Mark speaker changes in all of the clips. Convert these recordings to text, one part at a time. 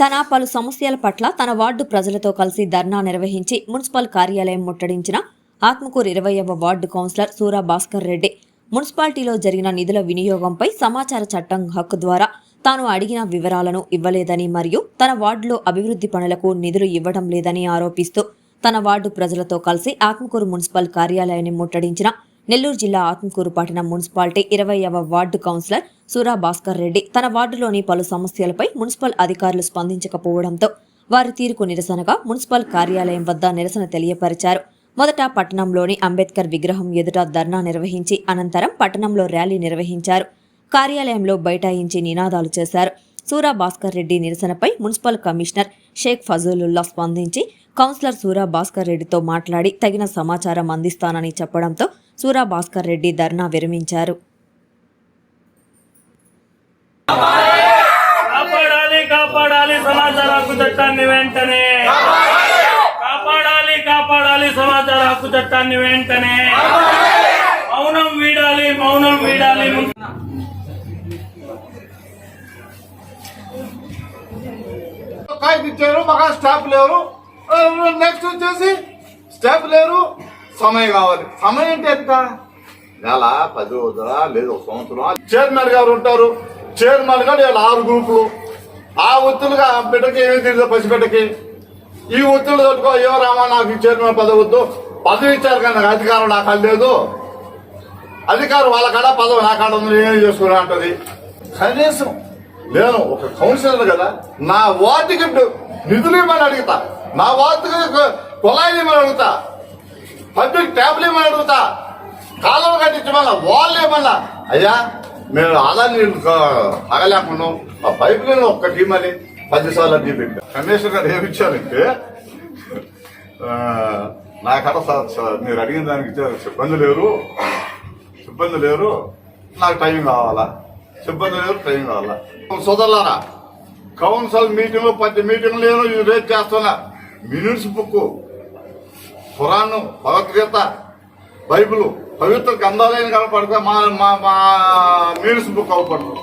Speaker 1: తన పలు సమస్యల పట్ల తన వార్డు ప్రజలతో కలిసి ధర్నా నిర్వహించి మున్సిపల్ కార్యాలయం ముట్టడించిన ఆత్మకూరు ఇరవైవ వార్డు కౌన్సిలర్ సూరా భాస్కర్ రెడ్డి మున్సిపాలిటీలో జరిగిన నిధుల వినియోగంపై సమాచార చట్టం హక్కు ద్వారా తాను అడిగిన వివరాలను ఇవ్వలేదని మరియు తన వార్డులో అభివృద్ధి పనులకు నిధులు ఇవ్వడం లేదని ఆరోపిస్తూ తన వార్డు ప్రజలతో కలిసి ఆత్మకూరు మున్సిపల్ కార్యాలయాన్ని ముట్టడించిన నెల్లూరు జిల్లా ఆత్మకూరు పట్టణం మున్సిపాలిటీ ఇరవైవ వార్డు కౌన్సిలర్ సూరా భాస్కర్ రెడ్డి తన వార్డులోని పలు సమస్యలపై మున్సిపల్ అధికారులు స్పందించకపోవడంతో వారి తీరుకు నిరసనగా మున్సిపల్ కార్యాలయం వద్ద నిరసన తెలియపరిచారు. మొదట పట్టణంలోని అంబేద్కర్ విగ్రహం ఎదుట ధర్నా నిర్వహించి అనంతరం పట్టణంలో ర్యాలీ నిర్వహించారు. కార్యాలయంలో బైఠాయించి నినాదాలు చేశారు. సూరా భాస్కర్ రెడ్డి నిరసనపై మున్సిపల్ కమిషనర్ షేక్ ఫజూలుల్లా స్పందించి కౌన్సిలర్ సూరా భాస్కర్ రెడ్డితో మాట్లాడి తగిన సమాచారం అందిస్తానని చెప్పడంతో సూరా భాస్కర్ రెడ్డి ధర్నా విరమించారు.
Speaker 2: కాపాడాలి కాపాడాలి సమాచార హక్కు చట్టాన్ని వెంటనే. కాపాడాలి కాపాడాలి సమాచార హక్కు చట్టాన్ని వెంటనే. మౌనం వీడాలి మౌనం వీడాలి.
Speaker 3: కాగితం ఇచ్చారు మాకు స్టాఫ్ లేరు. నెక్స్ట్ వచ్చేసి స్టాఫ్ లేరు. సమయం కావాలి. సమయం అంటే ఎంత? నెల పది రోజులా లేదు ఒక సంవత్సరం చైర్మన్ గారు ఉంటారు. చైర్మన్ గారు వీళ్ళ ఆరు గ్రూపులు. ఆ ఒత్తులుగా బిడ్డకి ఏమి తెలియదు పసిబిడ్డకి. ఈ ఒత్తులు తట్టుకో ఏ రామా నాకు చైర్మన్ పదవి వద్దు. పదవి ఇచ్చారు కానీ నాకు అధికారం నాకు అది లేదు. అధికారం వాళ్ళ కాడ పదవి నా కాడ ఉంది నేనేం చేసుకున్నా అంటది. కనీసం. నేను ఒక కౌన్సిలర్ కదా నా వార్డుకి నిధులు ఇవ్వమని అడుగుతా. నా వార్డుకి కుళాయిలు ఇవ్వమని అడుగుతా. పబ్లిక్ ట్యాబ్లు ఏమని అడుగుతా? కాలువ కట్టించమన్నా వాళ్ళు ఏమన్నా? అయ్యా మేము అలా నేను అగలేకున్నాం ఆ పైప్ లైన్ ఒక్క టీం అని పది సార్లు అడ్డీ పెట్టాం కమిషనర్ గారు ఏమిచ్చారంటే నా కడ సార్ సార్ మీరు అడిగిన దానికి సిబ్బంది లేరు. సిబ్బంది లేరు. నాకు టైం కావాలా? సిబ్బంది లేరు టైం కావాలా? సోదరులారా కౌన్సిల్ మీటింగ్ ప్రతి మీటింగ్ నేను రేట్ చేస్తున్నా. Minutes book Quran Bhagavadgita Bible పవిత్ర గ్రంథాలైన కనపడితే మా మా మా మినిట్స్ బుక్ అవపడుతుంది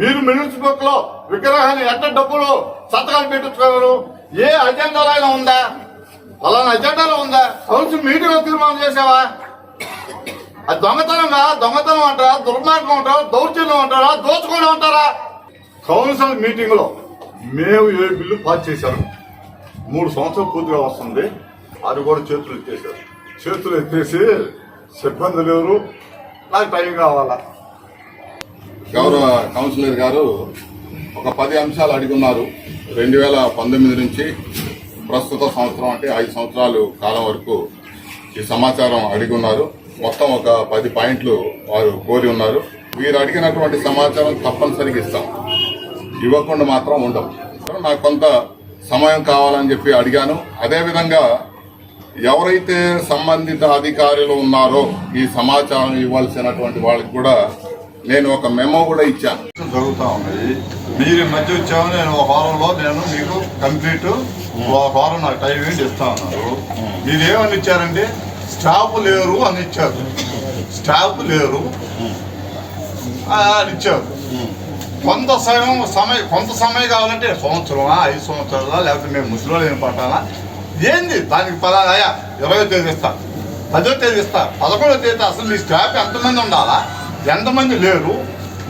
Speaker 3: మీరు మినిట్స్ బుక్లో విగ్రహాన్ని ఎంత డబ్బులు సంతకాలు పెట్టించుకోగలరు? ఏ అజెండాలో అయినా ఉందా? అలానే అజెండాలో ఉందా? కౌన్సిల్ మీటింగ్లో తీర్మానం చేసావా? అది దొంగతనంగా దొంగతనం అంటారా? దుర్మార్గం అంటారా? దౌర్జన్యం అంటారా? దోచుకోవడం అంటారా? కౌన్సిల్ మీటింగ్లో మేము ఏ బిల్లు పాస్ చేశాము? మూడు సంవత్సరాలు పూర్తిగా వస్తుంది. అది కూడా చేతులు ఎత్తేసారు చేతులు ఎత్తేసి సిబ్బంది లేరు. నాకు టైం కావాలా?
Speaker 4: గౌరవ కౌన్సిలర్ గారు ఒక పది అంశాలు అడుగున్నారు. రెండు వేల పంతొమ్మిది నుంచి ప్రస్తుత సంవత్సరం అంటే ఐదు సంవత్సరాలు కాలం వరకు ఈ సమాచారం అడిగున్నారు. మొత్తం ఒక పది పాయింట్లు వారు కోరి ఉన్నారు. వీరు అడిగినటువంటి సమాచారం తప్పనిసరిగా ఇస్తాం. ఇవ్వకుండా మాత్రం ఉండం. నాకు కొంత సమయం కావాలని చెప్పి అడిగాను. అదేవిధంగా ఎవరైతే సంబంధిత అధికారులు ఉన్నారో ఈ సమాచారం ఇవ్వాల్సినటువంటి వాళ్ళకి కూడా నేను ఒక మెమో కూడా ఇచ్చాను.
Speaker 3: జరుగుతా ఉన్నాయి మీరు మధ్య వచ్చాము నేను ఒక వారంలో నేను మీకు కంప్లీట్ ఒక వారం నాకు టైం ఏంటి ఇస్తా ఉన్నారు మీరు ఏమని ఇచ్చారంటే స్టాఫ్ లేరు అని ఇచ్చారు. స్టాఫ్ లేరు అని ఇచ్చారు. కొంత సమయం సమయం కొంత సమయం కావాలంటే సంవత్సరమా? ఐదు సంవత్సరాలా? లేకపోతే మేము ముసలిలో ఏం పట్టాలా? ఏంది? దానికి పలానా ఇరవై తేదీ ఇస్తా. పదో తేదీ ఇస్తా. పదకొండో తేదీ అసలు ఈ స్టాఫ్ ఎంతమంది ఉండాలా? ఎంతమంది లేరు?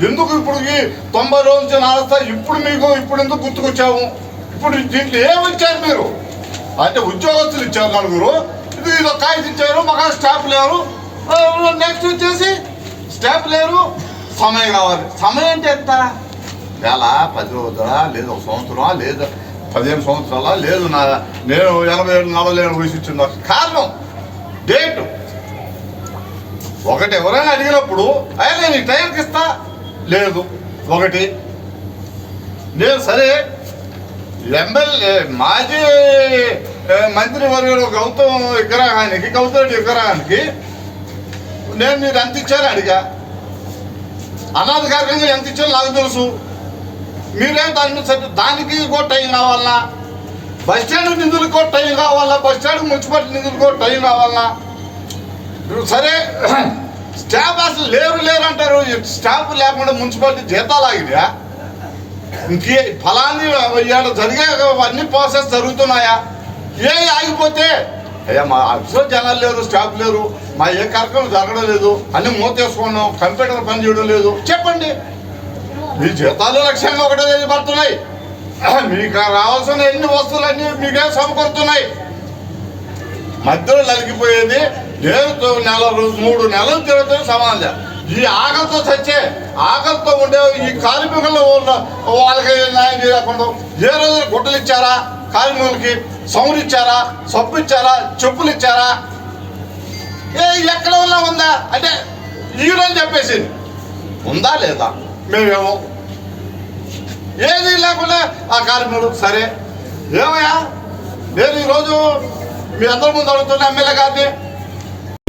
Speaker 3: ఎందుకు ఇప్పుడు ఈ తొంభై రోజుల నుంచి ఇప్పుడు మీకు ఇప్పుడు ఎందుకు గుర్తుకొచ్చాము ఇప్పుడు దీంట్లో ఏమిచ్చారు మీరు? అంటే ఉద్యోగస్తులు ఇచ్చారు నలుగురు. ఇది ఇది ఒక కాగితం ఇచ్చారు మాకు స్టాఫ్ లేరు. నెక్స్ట్ వచ్చేసి స్టాఫ్ లేరు. సమయం కావాలి. సమయం అంటే ఎంత? వేళ పది రోజులా లేదు ఒక సంవత్సరం లేదా పదిహేను సంవత్సరాల? లేదు నా నేను ఎనభై ఏడు నలభై ఏడు వయసు ఇచ్చింది కారణం డేటు. ఒకటి ఎవరైనా అడిగినప్పుడు అయ్యా నేను ఈ టైంకి ఇస్తా. లేదు ఒకటి. నేను సరే ఎమ్మెల్యే మాజీ ఏ, మంత్రి వర్యుడు గౌతమ్ విగ్రహానికి గౌతమ్ విగ్రహానికి నేను మీరు ఎంత ఇచ్చారని అడిగా. అనాధికారికంగా ఎంత ఇచ్చారో నాకు తెలుసు. మీరేం దాని మీద దానికి కూడా టైం కావాలన్నా. బస్ స్టాండ్ నిధులకు కూడా టైం కావాలా బస్ స్టాండ్ మున్సిపాలిటీ నిధులకు కూడా టైం కావాలన్నా. ఇప్పుడు సరే స్టాఫ్ అసలు లేరు లేరు అంటారు. స్టాఫ్ లేకుండా మున్సిపాలిటీ జీతాలు ఆగినా ఇంకే ఫలాన్ని ఇవాళ జరిగే అన్ని ప్రాసెస్ జరుగుతున్నాయా? ఏ ఆగిపోతే అయ్యా మా ఆఫీస్లో జనాలు లేరు స్టాఫ్ లేరు. మా ఏ కార్యక్రమం జరగడం లేదు. అన్ని మూతేసుకున్నాం కంప్యూటర్ పని చేయడం లేదు. చెప్పండి. మీ జీతాలు లక్ష్యంగా ఒకటే పడుతున్నాయి. మీకు రావాల్సిన ఎన్ని వస్తువులన్నీ మీకే సమకూరుతున్నాయి. మధ్యలో నలిగిపోయేది లేదు నెల రోజు మూడు నెలలు తిరుగుతూ సమాజం ఈ ఆకలితో చచ్చే ఆకలితో ఉండే ఈ కార్మికులు ఉన్న వాళ్ళకి న్యాయం చేయకుండా ఏ రోజు గుడ్డలు ఇచ్చారా కార్మికులకి సౌండ్ ఇచ్చారా సబ్బు ఇచ్చారా చెప్పులు ఇచ్చారా ఏ ఎక్కడ ఉన్నా ఉందా? అంటే ఈరోజు చెప్పేసి ఉందా లేదా? మేమేమో ఏది లేకుండా ఆ కార్మికుడు సరే. ఏమయ్యా? నేను ఈరోజు మీ అందరి ముందు అడుగుతున్న ఎమ్మెల్యే గారిని